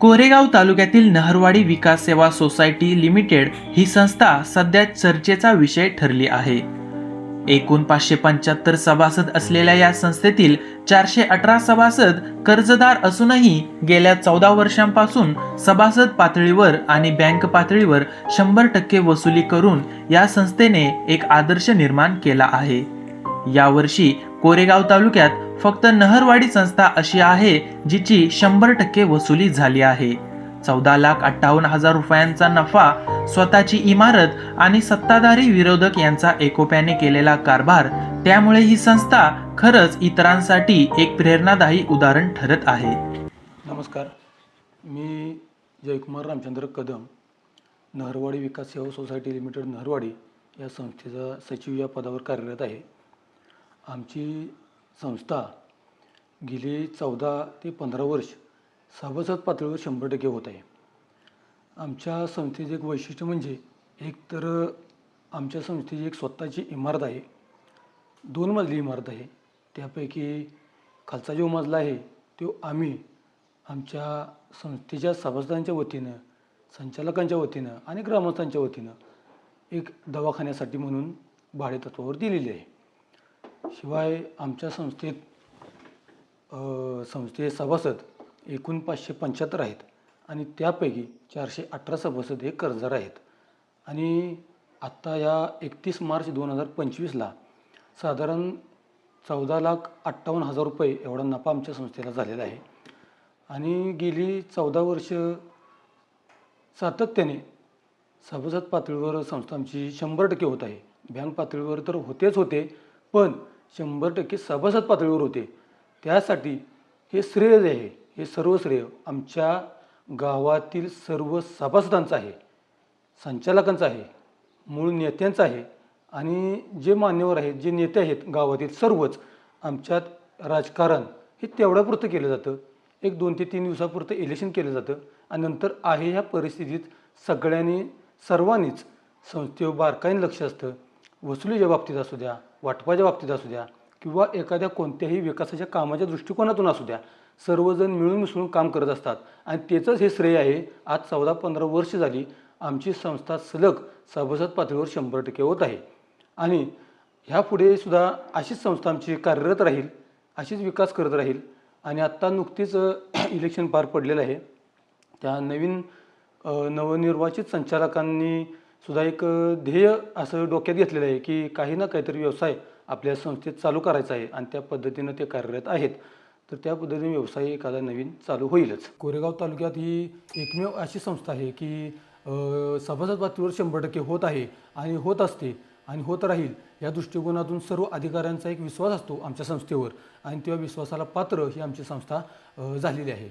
कोरेगाव तालुक्यातील नहरवाडी विकास सेवा society limited ही संस्था सध्या चर्चेचा विषय ठरली आहे. एकूण पाचशे पंच्याहत्तर सभासद असलेल्या या संस्थेतील चारशे अठरा सभासद कर्जदार असूनही गेल्या चौदा वर्षांपासून सभासद पातळीवर आणि बँक पातळीवर शंभर टक्के वसुली करून या संस्थेने एक आदर्श निर्माण केला आहे. यावर्षी कोरेगाव तालुक्यात फक्त नहरवाडी संस्था अशी आहे जिची शंभर टक्के वसुली झाली आहे. चौदा लाख अठ्ठावन्न हजार रुपयांचा नफा स्वतःची इमारत आणि सत्ताधारी विरोधक यांचा एकोप्याने केलेला कारभार त्यामुळे ही संस्था खरंच इतरांसाठी एक प्रेरणादायी उदाहरण ठरत आहे. नमस्कार. मी जयकुमार रामचंद्र कदम नहरवाडी विकास सेवा सोसायटी लिमिटेड नहरवाडी या संस्थेचा सचिव या पदावर कार्यरत आहे. आमची संस्था गेली चौदा ते पंधरा वर्ष सभासद पातळीवर शंभर टक्के होत आहे. आमच्या संस्थेचे एक वैशिष्ट्य म्हणजे एक तर आमच्या संस्थेची एक स्वतःची इमारत आहे. दोन मजली इमारत आहे. त्यापैकी खालचा जो मजला आहे तो आम्ही आमच्या संस्थेच्या सभासदांच्या वतीनं संचालकांच्या वतीनं आणि ग्रामस्थांच्या वतीनं एक दवाखान्यासाठी म्हणून भाडेतत्वावर दिलेली आहे. शिवाय आमच्या संस्थेत संस्थेचे सभासद एकूण पाचशे पंच्याहत्तर आहेत आणि त्यापैकी चारशे अठरा सभासद हे कर्जदार आहेत. आणि आत्ता या एकतीस मार्च दोन हजार पंचवीसला साधारण चौदा लाख अठ्ठावन्न हजार रुपये एवढा नफा आमच्या संस्थेला झालेला आहे. आणि गेली चौदा वर्ष सातत्याने सभासद पातळीवर संस्था आमची शंभर टक्के होत आहे. बँक पातळीवर तर होतेच होते पण शंभर टक्के सभासद पातळीवर होते. त्यासाठी हे श्रेय जे आहे हे सर्व श्रेय आमच्या गावातील सर्व सभासदांचं आहे संचालकांचं आहे मूळ नेत्यांचं आहे आणि जे मान्यवर आहेत जे नेते आहेत गावातील सर्वच आमच्यात राजकारण हे तेवढ्यापुरतं केलं जातं. एक दोन ते तीन दिवसापुरतं इलेक्शन केलं जातं आणि नंतर आहे ह्या परिस्थितीत सगळ्यांनी सर्वांनीच संस्थेवर बारकाईने लक्ष असतं. वसुलीच्या बाबतीत असू द्या वाटपाच्या बाबतीत असू द्या किंवा एखाद्या कोणत्याही विकासाच्या कामाच्या दृष्टिकोनातून असू द्या सर्वजण मिळून मिसळून काम करत असतात. आणि त्याचंच हे श्रेय आहे आज चौदा पंधरा वर्ष झाली आमची संस्था सलग सभासद पातळीवर शंभर टक्के होत आहे. आणि ह्यापुढे सुद्धा अशीच संस्था आमची कार्यरत राहील अशीच विकास करत राहील. आणि आत्ता नुकतीच इलेक्शन पार पडलेलं आहे. त्या नवीन नवनिर्वाचित संचालकांनी सुद्धा एक ध्येय असं डोक्यात घेतलेलं आहे की काही ना काहीतरी व्यवसाय आपल्या संस्थेत चालू करायचा आहे आणि त्या पद्धतीनं ते कार्यरत आहेत. तर त्या पद्धतीने व्यवसाय एखादा नवीन चालू होईलच. कोरेगाव तालुक्यात ही एकमेव अशी संस्था आहे की सभासद पातळीवर शंभर टक्के होत आहे आणि होत असते आणि होत राहील या दृष्टिकोनातून सर्व अधिकाऱ्यांचा एक विश्वास असतो आमच्या संस्थेवर आणि त्या विश्वासाला पात्र ही आमची संस्था झालेली आहे.